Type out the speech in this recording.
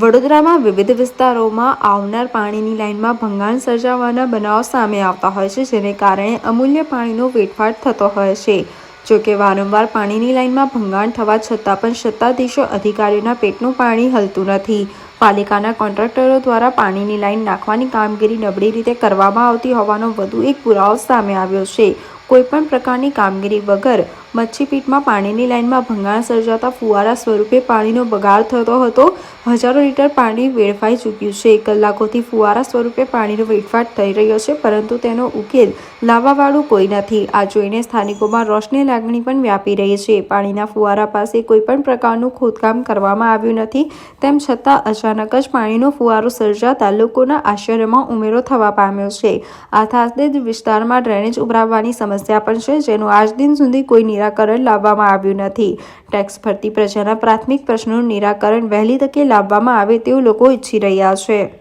વડોદરામાં વિવિધ વિસ્તારોમાં આવનાર પાણીની લાઇનમાં ભંગાણ સર્જાવાના બનાવ સામે આવતા હોય છે, જેને કારણે અમૂલ્ય પાણીનો વેઠવાટ થતો હોય છે. જોકે વારંવાર પાણીની લાઇનમાં ભંગાણ થવા છતાં પણ સત્તાધીશો અધિકારીઓના પેટનું પાણી હલતું નથી. પાલિકાના કોન્ટ્રાક્ટરો દ્વારા પાણીની લાઇન નાખવાની કામગીરી નબળી રીતે કરવામાં આવતી હોવાનો વધુ એક પુરાવો સામે આવ્યો છે. કોઈપણ પ્રકારની કામગીરી વગર મચ્છીપીટમાં પાણીની લાઇનમાં ભંગાણ સર્જાતા ફુવારા સ્વરૂપે પાણીનો બગાડ થતો હતો. હજારો લીટર પાણી વેડફાઈ ચૂક્યું છે. કલાકોથી ફુવારા સ્વરૂપે પાણીનો વેડફાટ થઈ રહ્યો છે, પરંતુ તેનો ઉકેલ લાવવાવાળું કોઈ નથી. આ જોઈને સ્થાનિકોમાં રોષની લાગણી પણ વ્યાપી રહી છે. પાણીના ફુવારા પાસે કોઈપણ પ્રકારનું ખોદકામ કરવામાં આવ્યું નથી. તેમ છતાં, અચાનક જ પાણીનો ફુવારો સર્જાતા લોકોના આશ્ચર્યમાં ઉમેરો થવા પામ્યો છે. આ થાસદેજ વિસ્તારમાં ડ્રેનેજ ઉભરાવવાની સમસ્યા પણ છે, જેનું આજ દિન સુધી કોઈ નિરાકરણ લાવવામાં આવ્યું નથી. ટેક્સ ભરતી પ્રજાના પ્રાથમિક પ્રશ્નોનું નિરાકરણ વહેલી તકે લાવવામાં આવે તેવું લોકો ઈચ્છી રહ્યા છે.